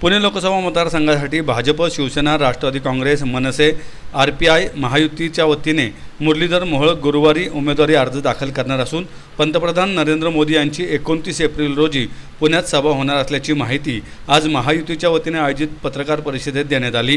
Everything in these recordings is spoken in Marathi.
पुणे लोकसभा मतदारसंघासाठी BJP Shiv Sena Rashtravadi Congress MNS R P I महायुतीच्या वतीने मुरलीधर मोहोळ गुरुवारी उमेदवारी अर्ज दाखल करणार असून पंतप्रधान नरेंद्र मोदी यांची एकोणतीस एप्रिल रोजी पुण्यात सभा होणार असल्याची माहिती आज महायुतीच्या वतीने आयोजित पत्रकार परिषदेत देण्यात आली.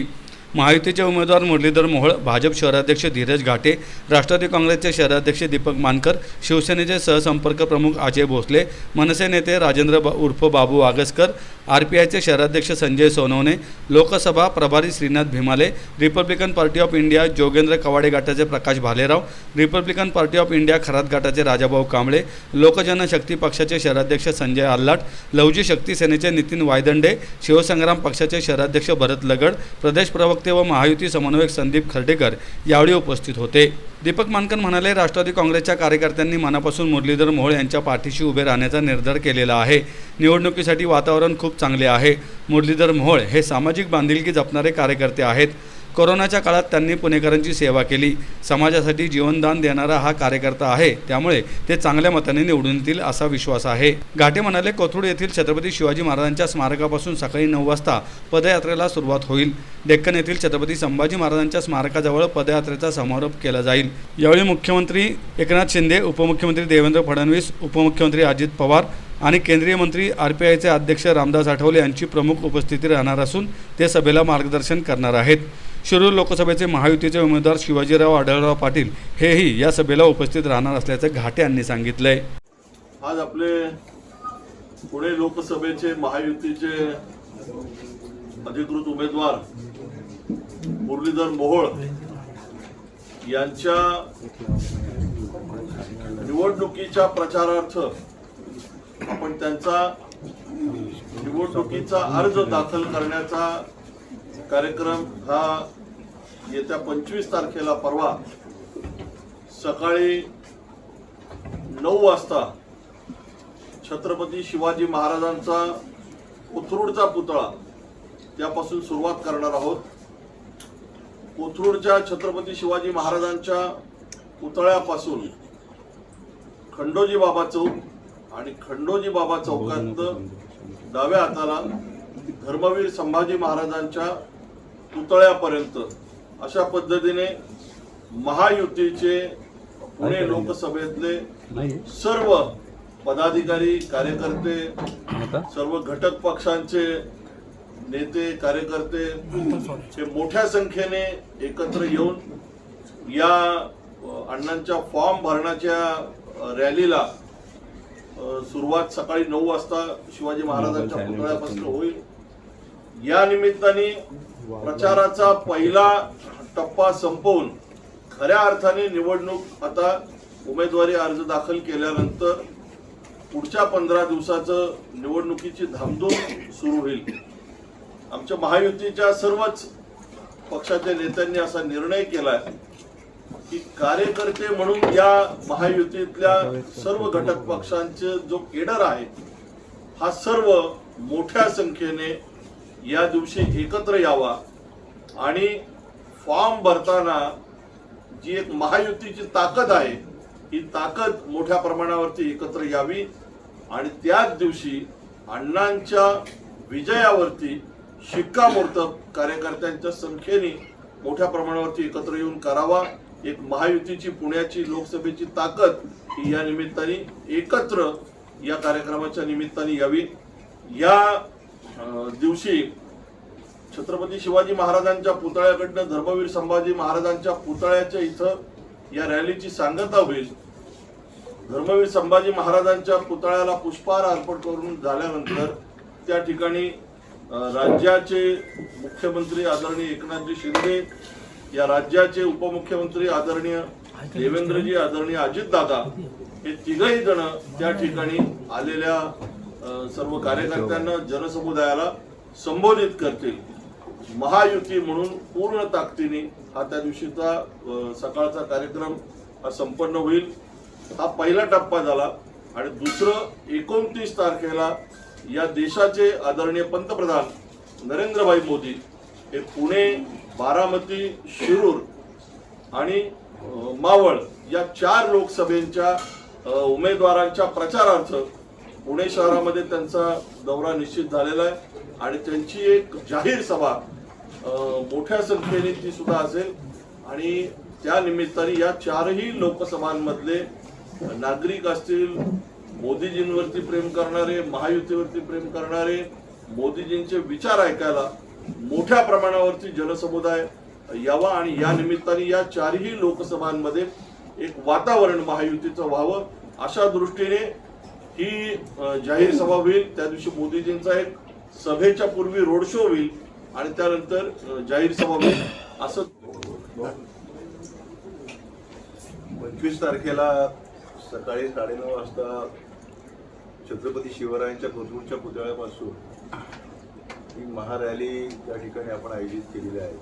महायुतीचे उमेदवार मुरलीधर मोहोळ भाजप शहराध्यक्ष धीरज घाटे राष्ट्रवादी काँग्रेसचे शहराध्यक्ष दीपक मानकर शिवसेनेचे सहसंपर्क प्रमुख अजय भोसले मनसे नेते राजेंद्र बा उर्फ बाबू वागसकर आर पी आयचे शहराध्यक्ष संजय सोनवणे लोकसभा प्रभारी Shrinath Bhimale Republican Party of India Jogendra Kawade गटाचे Prakash Bhalerao Republican Party of India Kharat गटाचे राजाभाऊ कांबळे लोकजनशक्ती पक्षाचे शहराध्यक्ष संजय आल्लाट लवजी शक्ती सेनेचे नितीन वायदंडे शिवसंग्राम पक्षाचे शहराध्यक्ष भरत लगड प्रदेश प्रवक्ते व महायुती समन्वयक संदीप खर्डेकर यावेळी उपस्थित होते. दीपक मानकर म्हणाले राष्ट्रवादी काँग्रेसच्या कार्यकर्त्यांनी मनापासून मुरलीधर मोहोळ यांच्या पाठीशी उभे राहण्याचा निर्धार केलेला आहे. निवडणुकीसाठी वातावरण खूप चांगले आहे. मुरलीधर मोहोळ हे सामाजिक बांधिलकी जपणारे कार्यकर्ते आहेत. कोरोनाच्या काळात त्यांनी पुणेकरांची सेवा केली. समाजासाठी जीवनदान देणारा हा कार्यकर्ता आहे. त्यामुळे ते चांगल्या मताने निवडून येतील असा विश्वास आहे. घाटे म्हणाले कोथरूड येथील छत्रपती शिवाजी महाराजांच्या स्मारकापासून सकाळी नऊ वाजता पदयात्रेला सुरुवात होईल. डेक्कन येथील छत्रपती संभाजी महाराजांच्या स्मारकाजवळ पदयात्रेचा समारोप केला जाईल. यावेळी मुख्यमंत्री एकनाथ शिंदे उपमुख्यमंत्री देवेंद्र फडणवीस उपमुख्यमंत्री अजित पवार आणि केंद्रीय मंत्री आर पी आयचे अध्यक्ष रामदास आठवले यांची प्रमुख उपस्थिती राहणार असून ते सभेला मार्गदर्शन करणार आहेत. शिरूर लोकसभेचे महायुतीचे उमेदवार शिवाजीराव आढळराव पाटील हेही या सभेला उपस्थित राहणार असल्याचं घाटे यांनी सांगितलंय आज आपले पुणे लोकसभेचे महायुतीचे अधिकृत उमेदवार मुरलीधर मोहोळ यांच्या निवडणुकीच्या प्रचारार्थ आपण त्यांचा निवडणुकीचा अर्ज दाखल करण्याचा कार्यक्रम हा येत्या पंचवीस तारखेला परवा सकाळी नऊ वाजता छत्रपती शिवाजी महाराजांचा कोथरूडचा पुतळा त्यापासून सुरुवात करणार आहोत. कोथरूडच्या छत्रपती शिवाजी महाराजांच्या पुतळ्यापासून खंडोजी बाबा चौक आणि खंडोजी बाबा चौकात डाव्या हाताला धर्मवीर संभाजी महाराजांच्या पुतळ्यापर्यंत अशा पद्धतीने महायुतीचे पुणे लोकसभेतले सर्व पदाधिकारी कार्यकर्ते सर्व घटक पक्षांचे नेते कार्यकर्ते हे मोठ्या संख्येने एकत्र येऊन या अण्णांच्या फॉर्म भरण्याच्या रॅलीला सुरुवात सकाळी नऊ वाजता शिवाजी महाराजांच्या पुतळ्यापासून होईल. या निमित्ताने प्रचाराचा पहिला टप्पा संपवून खऱ्या अर्थाने निवडणूक आता उमेदवारी अर्ज दाखल केल्यानंतर पुढच्या पंधरा दिवसाचं निवडणुकीची धामधूम सुरू होईल. आमच्या महायुतीच्या सर्वच पक्षाच्या नेत्यांनी असा निर्णय केलाय की कार्यकर्ते म्हणून या महायुतीतल्या सर्व घटक पक्षांचे जो केडर आहे हा सर्व मोठ्या संख्येने या दिवशी एकत्र यावा. आणि फॉर्म भरताना जी एक महायुतीची ताकद आहे ही ताकद मोठ्या प्रमाणावरती एकत्र यावी. आणि त्याच दिवशी अण्णांच्या विजयावरती शिक्कामोर्तब कार्यकर्त्यांच्या संख्येने मोठ्या प्रमाणावरती एकत्र येऊन करावा. एक महायुतीची पुण्याची लोकसभेची ताकद ही या निमित्ताने एकत्र या कार्यक्रमाच्या निमित्ताने यावी. या दिवशी छत्रपती शिवाजी महाराजांच्या पुतळ्याकडनं धर्मवीर संभाजी महाराजांच्या पुतळ्याच्या इथं या रॅलीची सांगता होईल. धर्मवीर संभाजी महाराजांच्या पुतळ्याला पुष्पहार अर्पण करून झाल्यानंतर त्या ठिकाणी राज्याचे मुख्यमंत्री आदरणीय एकनाथजी शिंदे या राज्याचे उपमुख्यमंत्री आदरणीय देवेंद्रजी आदरणीय अजितदादा हे तिघही जण त्या ठिकाणी आलेल्या सर्व कार्यकर्त्यांना जनसमुदायाला संबोधित करतील. महायुती म्हणून पूर्ण ताकदीने हा त्या दिवशीचा सकाळचा कार्यक्रम हा संपन्न होईल. हा पहिला टप्पा झाला आणि दुसरं एकोणतीस तारखेला या देशाचे आदरणीय पंतप्रधान नरेंद्रभाई मोदी हे पुणे बारामती शिरूर आणि मावळ या चार लोकसभेच्या उमेदवारांच्या प्रचारार्थ पुणे शहरामध्ये त्यांचा दौरा निश्चित झालेला आहे आणि त्यांची एक जाहीर सभा मोठ्या संख्येने ती सुद्धा असेल. आणि त्या निमित्ताने या चारही लोकसभांमधले नागरिक असतील मोदीजींवरती प्रेम करणारे महायुतीवरती प्रेम करणारे मोदीजींचे विचार ऐकायला मोठ्या प्रमाणावरती जनसमुदाय यावा आणि या निमित्ताने या चारही लोकसभांमध्ये एक वातावरण महायुतीचं व्हावं अशा दृष्टीने ही जाहीर सभा होईल त्या दिवशी मोदीजींचा एक सभेच्या पूर्वी रोड शो होईल आणि त्यानंतर जाहीर सभा होईल असं पंचवीस तारखेला सकाळी साडेनऊ वाजता छत्रपती शिवरायांच्या कोथरूडच्या पुतळ्यापासून ही महारॅली त्या ठिकाणी आपण आयोजित केलेली आहे.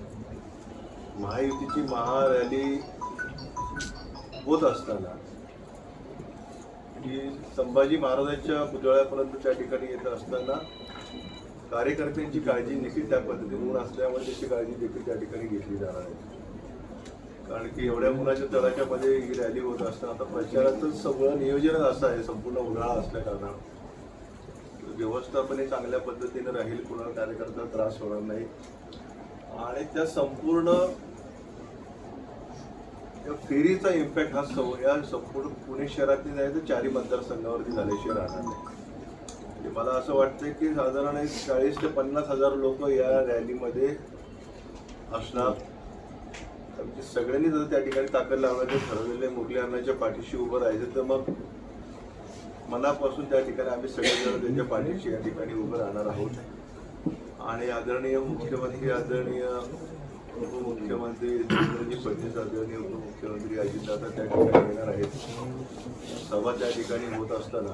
महायुतीची महारॅली होत असताना की संभाजी महाराजांच्या पुतळ्यापर्यंत त्या ठिकाणी येत असताना कार्यकर्त्यांची काळजी देखील त्या पद्धतीने ऊन असल्यामुळे त्याची काळजी देखील त्या ठिकाणी घेतली जाणार आहे. कारण की एवढ्या मुलाच्या तळाच्यामध्ये ही रॅली होत असताना आता प्रचाराचं सगळं नियोजनच असं आहे संपूर्ण उन्हाळा असल्या कारणानं. व्यवस्थापन चांगल्या पद्धतीने राहील कुणाला कार्यकर्ता त्रास होणार नाही. आणि त्या संपूर्ण या फेरीचा इम्पॅक्ट हा सव या संपूर्ण पुणे शहरातली नाही तर चारही मतदारसंघावरती झाल्याशिवाय राहणार नाही. म्हणजे मला असं वाटतं की साधारण एक चाळीस ते पन्नास हजार लोक या रॅलीमध्ये असणार. म्हणजे आमची सगळ्यांनी जर त्या ठिकाणी ताकद लावण्याचे ठरवलेले मुरली अण्णाच्या पाठीशी उभं राहायचं तर मग मनापासून त्या ठिकाणी आम्ही सगळेजण त्यांच्या पाठीशी या ठिकाणी उभं राहणार आहोत. आणि आदरणीय मुख्यमंत्री आदरणीय उपमुख्यमंत्री देवेंद्रजी फडणवीस आदरणीय उपमुख्यमंत्री अजितदादा त्या ठिकाणी येणार आहेत. सभा त्या ठिकाणी होत असताना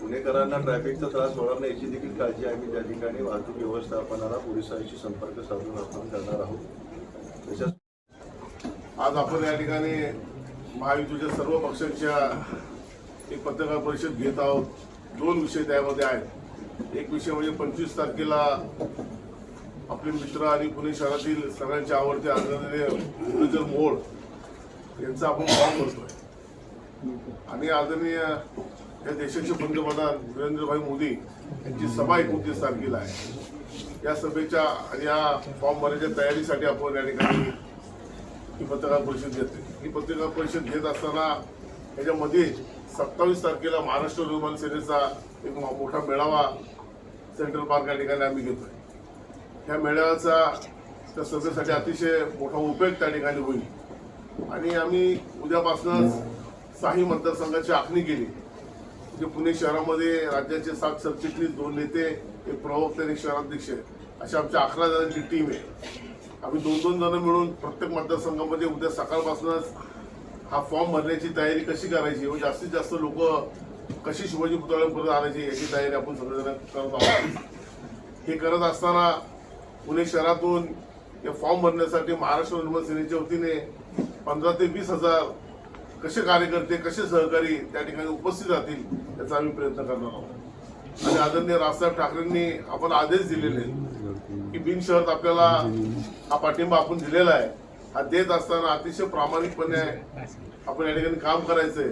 पुणेकरांना ट्रॅफिकचा त्रास होणार नाही याची देखील काळजी आम्ही त्या ठिकाणी वाहतूक व्यवस्थापनाला पोलिसांशी संपर्क साधून आपण करणार आहोत. त्याच्या आज आपण या ठिकाणी महायुतीच्या सर्व पक्षांच्या एक पत्रकार परिषद घेत आहोत. दोन विषय त्यामध्ये आहेत. एक विषय म्हणजे पंचवीस तारखेला आपले मित्र आणि पुणे शहरातील सगळ्यांचे आवडते आदरणीय मुरलीधर मोहोळ यांचा आपण फॉर्म भरतोय आणि आदरणीय या देशाचे पंतप्रधान नरेंद्रभाई मोदी यांची सभा एकोणतीस तारखेला आहे. या सभेच्या आणि या फॉर्म भरण्याच्या तयारीसाठी आपण या ठिकाणी ही पत्रकार परिषद घेते ही पत्रकार परिषद घेत असताना याच्यामध्ये सत्तावीस तारखेला महाराष्ट्र निर्माण सेनेचा एक मोठा मेळावा सेंट्रल पार्क या ठिकाणी आम्ही घेतोय. ह्या मेळाव्याचा त्या सभेसाठी अतिशय मोठा उपयोग त्या ठिकाणी होईल. आणि आम्ही उद्यापासूनच साही मतदारसंघाची आखणी केली. म्हणजे पुणे शहरामध्ये राज्याचे सात सरचिटणीस दोन नेते एक प्रवक्ते आणि शहराध्यक्ष अशी आमच्या अकरा जणांची टीम आहे. आम्ही दोन दोन जण मिळून प्रत्येक मतदारसंघामध्ये उद्या सकाळपासूनच हा फॉर्म भरण्याची तयारी कशी करायची? व जास्तीत जास्त लोक कशी शिवाजी पुतळ्यापर्यंत आणायची याची तयारी आपण सगळेजण करत आहोत. हे करत असताना पुणे शहरातून हे फॉर्म भरण्यासाठी महाराष्ट्र निर्माण सेनेच्या वतीने पंधरा ते वीस हजार कसे कार्यकर्ते कसे सहकारी त्या ठिकाणी उपस्थित राहतील याचा आम्ही प्रयत्न करणार आहोत. आणि आदरणीय राजसाहेब ठाकरेंनी आपण आदेश दिलेले की बिनशर्त आपल्याला हा पाठिंबा आपण दिलेला आहे. हा देत असताना अतिशय प्रामाणिकपणे आपण या ठिकाणी काम करायचंय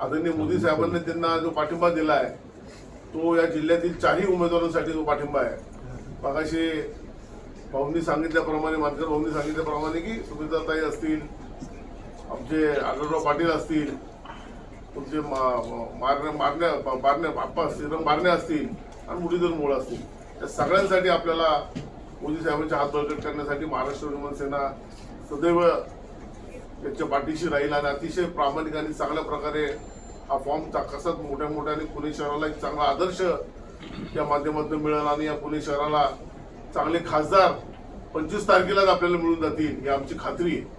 आदरणीय मोदी साहेबांनी त्यांना जो पाठिंबा दिला आहे तो या जिल्ह्यातील चारही उमेदवारांसाठी जो पाठिंबा आहे. मगाशी भाऊंनी सांगितल्याप्रमाणे मानकर भाऊंनी सांगितल्याप्रमाणे की सुमित्राताई असतील आमचे आगरराव पाटील असतील तुमचे मा- मारण्या बारण्या बाप्पा श्रीराम बारण्या असतील आणि मुरलीधर मोळ असतील. या सगळ्यांसाठी आपल्याला मोदी साहेबांच्या हात बळकट करण्यासाठी महाराष्ट्र निर्माण सेना सदैव त्यांच्या पाठीशी राहील आणि अतिशय प्रामाणिक आणि चांगल्या प्रकारे हा फॉर्म कसाच मोठ्या मोठ्याने पुणे शहराला एक चांगला आदर्श या माध्यमातून मिळेल आणि या पुणे शहराला चांगले खासदार पंचवीस तारखेलाच आपल्याला मिळून जातील ही आमची खात्री आहे.